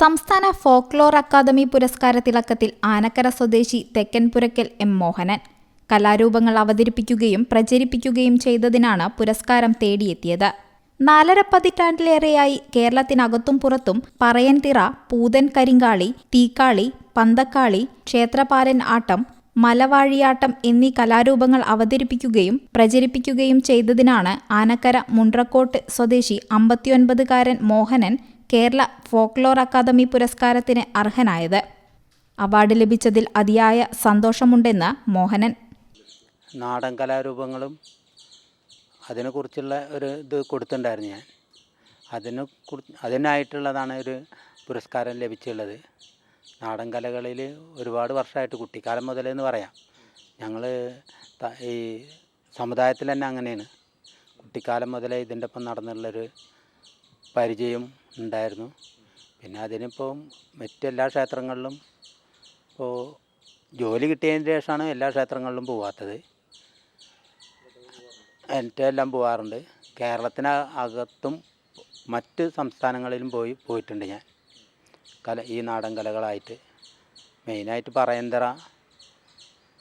സംസ്ഥാന folklore academy പുരസ്കാര തിളക്കത്തിൽ ആനക്കര സ്വദേശി തെക്കൻപുരക്കൽ എം മോഹനൻ. കലാരൂപങ്ങൾ അവതരിപ്പിക്കുകയും പ്രചരിപ്പിക്കുകയും ചെയ്തതിനാണ് പുരസ്കാരം തേടിയെത്തിയത്. നാലര പതിറ്റാണ്ടിലേറെയായി കേരളത്തിനകത്തും പുറത്തും പറയൻതിറ പൂതൻ കരിങ്കാളി തീക്കാളി പന്തക്കാളി ക്ഷേത്രപാലൻ ആട്ടം മലവാഴിയാട്ടം എന്നീ കലാരൂപങ്ങൾ അവതരിപ്പിക്കുകയും പ്രചരിപ്പിക്കുകയും ചെയ്തതിനാണ് ആനക്കര മുണ്ട്രക്കോട്ട് സ്വദേശി അമ്പത്തിയൊൻപതുകാരൻ മോഹനൻ കേരള ഫോക്ലോർ അക്കാദമി പുരസ്കാരത്തിന് അർഹനായത്. അവാർഡ് ലഭിച്ചതിൽ അതിയായ സന്തോഷമുണ്ടെന്ന് മോഹനൻ. നാടൻ കലാരൂപങ്ങളും അതിനെക്കുറിച്ചുള്ള ഒരു ഇത് കൊടുത്തിട്ടുണ്ടായിരുന്നു ഞാൻ. അതിനെ കുറി അതിനായിട്ടുള്ളതാണ് ഒരു പുരസ്കാരം ലഭിച്ചുള്ളത്. നാടൻ കലകളിൽ ഒരുപാട് വർഷമായിട്ട് കുട്ടിക്കാലം മുതലേ എന്ന് പറയാം ഞങ്ങൾ ഈ സമുദായത്തിൽ തന്നെ അങ്ങനെയാണ്. കുട്ടിക്കാലം മുതലേ ഇതിന്റെ ഒപ്പം നടന്നുള്ളൊരു പരിചയം ഉണ്ടായിരുന്നു. പിന്നെ അതിനിപ്പം മറ്റെല്ലാ ക്ഷേത്രങ്ങളിലും ഇപ്പോൾ ജോലി കിട്ടിയതിന് ശേഷമാണ് എല്ലാ ക്ഷേത്രങ്ങളിലും പോവാത്തത്. എല്ലാം പോവാറുണ്ട്. കേരളത്തിന് അകത്തും മറ്റ് സംസ്ഥാനങ്ങളിലും പോയി പോയിട്ടുണ്ട് ഞാൻ. കല ഈ നാടൻ കലകളായിട്ട് മെയിനായിട്ട് പറയന്തറ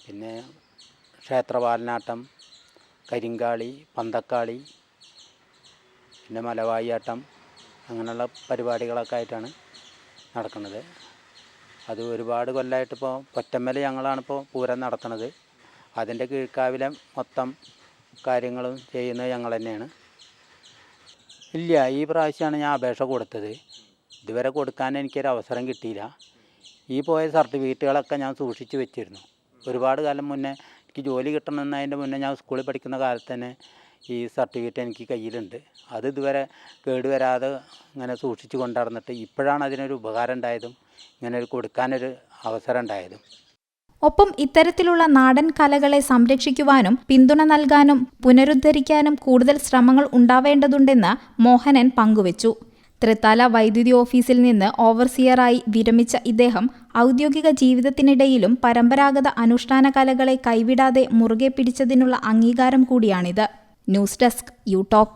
പിന്നെ ക്ഷേത്രപാലനാട്ടം കരിങ്കാളി പന്തക്കാളി പിന്നെ മലവായിയാട്ടം അങ്ങനെയുള്ള പരിപാടികളൊക്കെ ആയിട്ടാണ് നടക്കുന്നത്. അത് ഒരുപാട് കൊല്ലമായിട്ടിപ്പോൾ പൊറ്റമ്മൽ ഞങ്ങളാണിപ്പോൾ പൂരം നടത്തുന്നത് അതിന്റെ കീഴ്ക്കാവിലെ മൊത്തം കാര്യങ്ങളും ചെയ്യുന്നത് ഞങ്ങൾ തന്നെയാണ്. ഇല്ല ഈ പ്രാവശ്യമാണ് ഞാൻ അപേക്ഷ കൊടുത്തത്. ഇതുവരെ കൊടുക്കാൻ എനിക്കൊരു അവസരം കിട്ടിയില്ല. ഈ പോയ സർട്ടിഫിക്കറ്റുകളൊക്കെ ഞാൻ സൂക്ഷിച്ചു വെച്ചിരുന്നു. ഒരുപാട് കാലം മുന്നേ എനിക്ക് ജോലി കിട്ടണമെന്നതിന്റെ മുന്നേ ഞാൻ സ്കൂളിൽ പഠിക്കുന്ന കാലത്ത് തന്നെ ഈ സർട്ടിഫിക്കറ്റ് എനിക്ക് കയ്യിലുണ്ട്. അത് ഇതുവരെ കേടുവരാതെ ഇങ്ങനെ സൂക്ഷിച്ച് കൊണ്ടുനടന്നിട്ട് ഇപ്പോഴാണ് അതിനൊരു ഉപകാരം ഉണ്ടായതും ഇങ്ങനെ ഒരു കൊടുക്കാനൊരു അവസരം ഉണ്ടായതും. ഒപ്പം ഇത്തരത്തിലുള്ള നാടൻ കലകളെ സംരക്ഷിക്കുവാനും പിന്തുണ നൽകാനും പുനരുദ്ധരിക്കാനും കൂടുതൽ ശ്രമങ്ങൾ ഉണ്ടാവേണ്ടതുണ്ടെന്ന് മോഹനൻ പങ്കുവച്ചു. തൃത്താല വൈദ്യുതി ഓഫീസിൽ നിന്ന് ഓവർസിയറായി വിരമിച്ച ഇദ്ദേഹം ഔദ്യോഗിക ജീവിതത്തിനിടയിലും പരമ്പരാഗത അനുഷ്ഠാന കലകളെ കൈവിടാതെ മുറുകെ പിടിച്ചതിനുള്ള അംഗീകാരം കൂടിയാണിത്. News desk you talk.